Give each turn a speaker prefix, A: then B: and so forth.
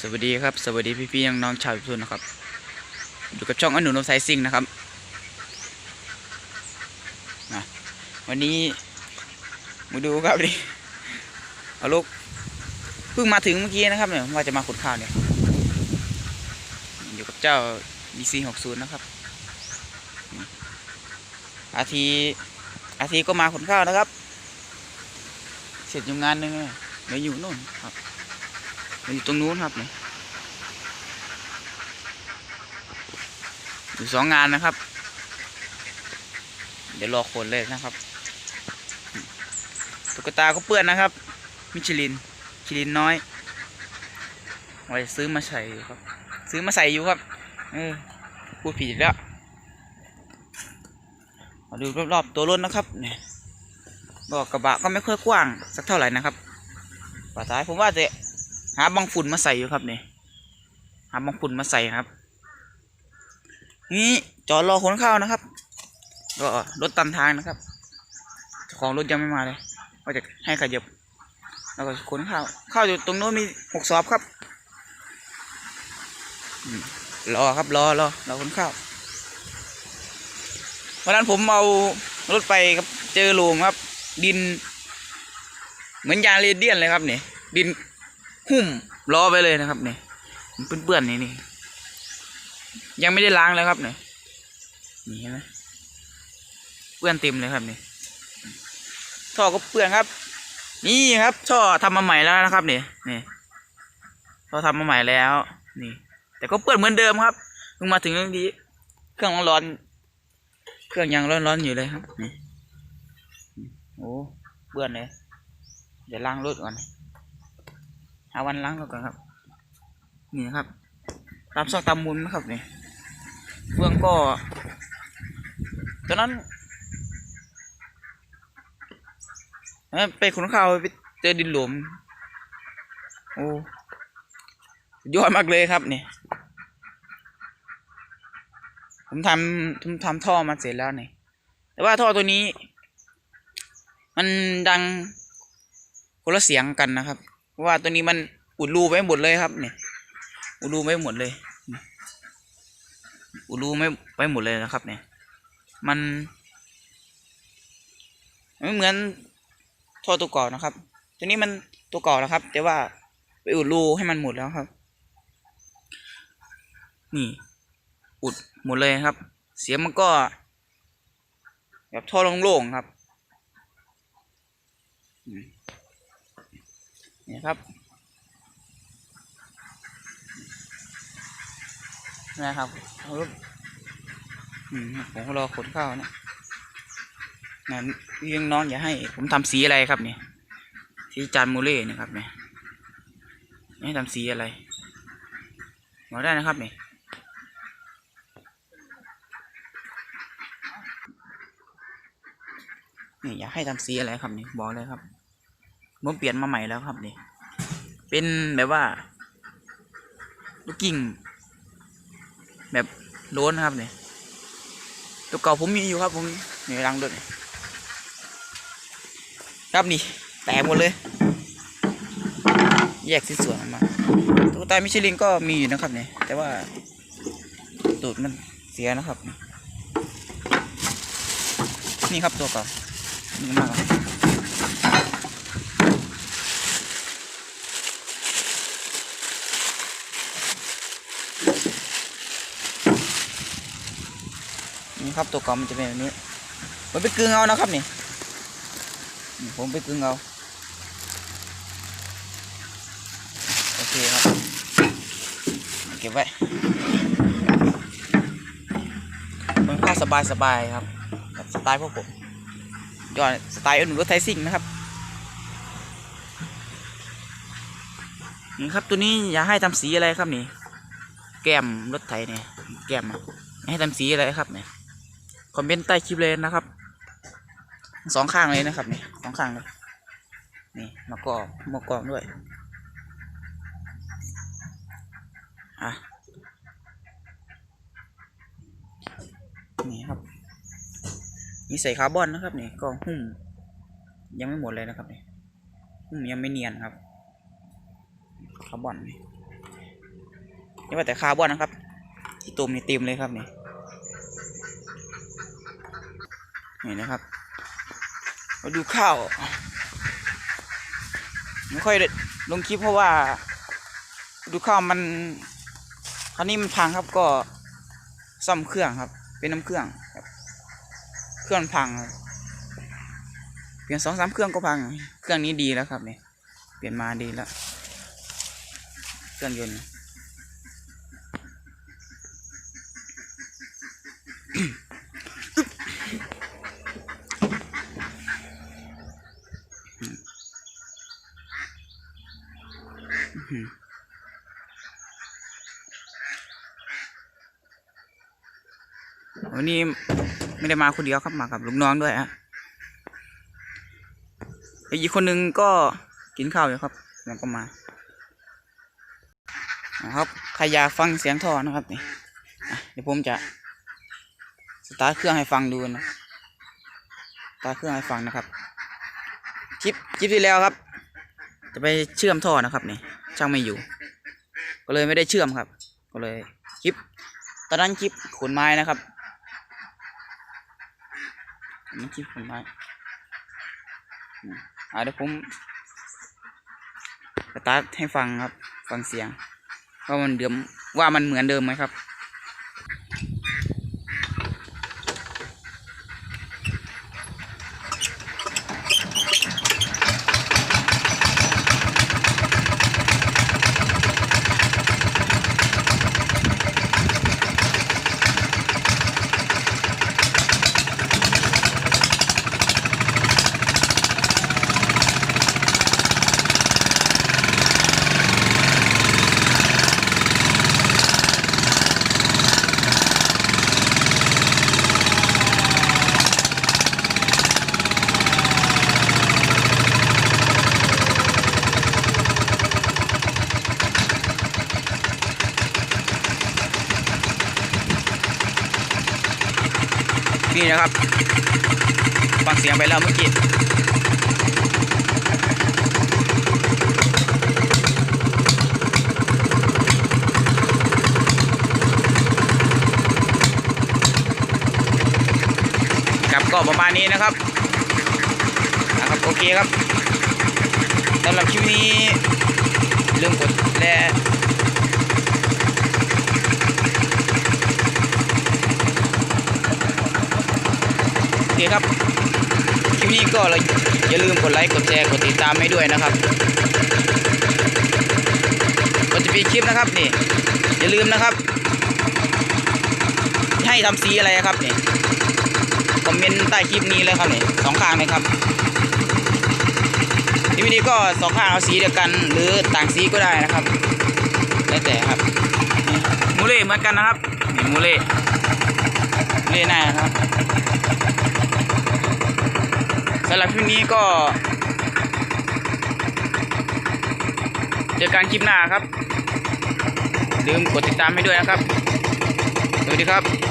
A: สวัสดีครับ สวัสดีพี่ๆน้องๆชาวทุนนะครับ อยู่กับช่องอนุนมไซซิงนะครับนะวันนี้มาดูครับดิเอาลูกเพิ่งมาถึงเมื่อกี้นะครับเนี่ยว่าจะมาขุดข้าวเนี่ยอยู่กับเจ้า DC 6 0นะครับ อาทีอาทีก็มาขุดข้าวนะครับ เสร็จอยู่งานหนึงเลยอยู่นู่นครับ อยู่ตรงนู้นครับเนี่ยอยู่สองงานนะครับ เดี๋ยวรอคนเลยนะครับตุ๊กตาก็เปื้อนนะครับ มิชลินมิชลินน้อยไว้ซื้อมาใส่ครับ ซื้อมาใส่อยู่ครับเออพูดผิดแล้วมาดูรอบๆตัวรถนะครับเนี่ยบอกกระบะก็ไม่ค่อยกว้างสักเท่าไหร่นะครับป่าท้ายผมว่าจะ หาบางฝุ่นมาใส่อยู่ครับเนี่ยหาบางฝุ่นมาใส่ครับ นี่จอดรอขนข้าวนะครับก็รถตามทางนะครับของรถยังไม่มาเลยว่าจะให้ขยับแล้วก็ขนข้าวข้าวอยู่ตรงโน้นมีหกสอบครับรอครับรอรอรอขนข้าววันนั้นผมเอารถไปครับเจอหลุมครับ ดิน เหมือนยางเรเดียนเลยครับเนี่ยดิน หุ้มล้อไปเลยนะครับเนี่ยมันเปื้อนๆนี่นี่ยังไม่ได้ล้างเลยครับเนี่ยนี่เห็นไหมเปื้อนเต็มเลยครับเนี่ยท่อก็เปื้อนครับ นี่ครับท่อทำมาใหม่แล้วนะครับเนี่ยนี่ท่อทำมาใหม่แล้วนี่ แต่ก็เปื้อนเหมือนเดิมครับเพิ่งมาถึงเรื่องนี้เครื่องร้อนๆเครื่องยังร้อนๆอยู่เลยครับนี่โอ้เปื้อนเลยเดี๋ยวล้างรถก่อน หาวันล้างแล้วก่อนครับ นี่นะครับตามซอกตามมุมนะครับเนี่ยเฟืองก็ตอนนั้นไปขุนข้าวไปเจอดินหลวมโอ้ยอดมากเลยครับเนี่ยผมทำผมทำท่อมาเสร็จแล้วเนี่ยแต่ว่าท่อตัวนี้ มันดังคนละเสียงกันนะครับ เพราะว่าตัวนี้มันอุดรูไว้หมดเลยครับเนี่ยอุดรูไว้หมดเลย อุดรูไม่ไว้หมดเลยนะครับ เนี่ย มันไม่เหมือนท่อตัวก่านนะครับ ตัวนี้มันตัวก่าแล้วครับ แต่ว่าไปอุดรูให้มันหมดแล้วครับ นี่ อุดหมดเลยครับ เสียงมันก็ แบบท่อโล่งๆครับ อืม นี่ครับนะครับรถผมก็รอขนข้าวนะงั้นยังน้องอย่าให้ ผมทำสีอะไรครับเนี่ยสีจานมูเล่นะครับเนี่ยให้ทำสีอะไรบอกได้นะครับเนี่ยนี่อยากให้ทำสีอะไรครับเนี่ยบอกเลยครับ ผมเปลี่ยนมาใหม่แล้วครับนี่ เป็นแบบว่าลูกกิ่ง แบบโล้นครับนี่ตัวเก่าผมมีอยู่ครับผมนี่รังด้วยครับนี่ แตกหมดเลย แยกสิ้นส่วนออกมาตัวตามิชลินก็มีอยู่นะครับเนี่ยแต่ว่าตูดมันเสียนะครับ นี่ครับตัวเก่านี่มากครับ นี่ครับตัวก่ามันจะเป็นแบบนี้ผมไปกึ่งเอานะครับนี่ผมไปกึ่งเอาโอเคครับเก็บไว้มันค่าสบายสบายครับกับสไตล์พวกผมยอดสไตล์อื่นรถไทยซิ่งนะครับนี่ครับตัวนี้อย่าให้ทำสีอะไรครับนี่ แก้มรถไถเนี่ยแก้มอะให้ทำสีอะไรครับเนี่ย คอมเมนต์ใต้คลิปเลยนะครับสองข้างเลยนะครับนี่สองข้างเลยนี่มากอกมากอกด้วยอะนี่ครับนี่ใส่คาร์บอนนะครับนี่ก็หุ้มยังไม่หมดเลยนะครับนี่หุ้มยังไม่เนียนครับคาร์บอนนี่นี่ว่าแต่คาร์บอนนะครับที่ตุ่มนี่เต็มเลยครับนี่ นี่นะครับ มาดูข้าวไม่ค่อยได้ลงคลิปเพราะว่า ดูข้าวมันคราวนี้มันพังครับก็ซ่อมเครื่องครับ เป็นน้ำเครื่องครับ เครื่องพังเปลี่ยนสองสามเครื่องก็พัง เครื่องนี้ดีแล้วครับเนี่ยเปลี่ยนมาดีแล้ว เครื่องยนต์ วันนี้ไม่ได้มาคนเดียวครับมากับลูกน้องด้วยฮะแล้วอีกคนนึงก็กินข้าวอยู่ครับแล้วก็มานะครับใครอยากฟังเสียงท่อนะครับนี่เดี๋ยวผมจะสตาร์ทเครื่องให้ฟังดูนะสตาร์ทเครื่องให้ฟังนะครับคลิปคลิปที่แล้วครับ จะไปเชื่อมท่อนะครับนี่ช่างไม่อยู่ ก็เลยไม่ได้เชื่อมครับ ก็เลยคลิป ตอนนั้นคลิปขนไม้นะครับอันนี่คลิปขนไม้อ่าเดี๋ยวผมสตาร์ทให้ฟังครับ ฟังเสียงว่ามันเดิมว่ามันเหมือนเดิมไหมครับ นี่นะครับฟังเสียงไปแล้วเมื่อกี้ครับก็ประมาณนี้นะครับนะครับโอเคครับสำหรับคลิปนี้ลืมกดและโอเคครับคลิปนี้ก็อย่าลืมกดไลค์กดแชร์กดติดตามให้ด้วยนะครับก็จะมีคลิปนะครับนี่อย่าลืมนะครับ ให้ทำสีอะไรครับนี่คอมเมนต์ใต้คลิปนี้เลยครับนี่สองข้างเลยครับคลิปนี้ก็สองข้างเอาสีเดียวกัน หรือต่างสีก็ได้นะครับแล้วแต่ครับมูเล่เหมือนกันนะครับนี่มูเล่มูเล่หน้านะครับ สำหรับคลิปนี้ก็ เจอกันคลิปหน้าครับ ลืมกดติดตามให้ด้วยนะครับ สวัสดีครับ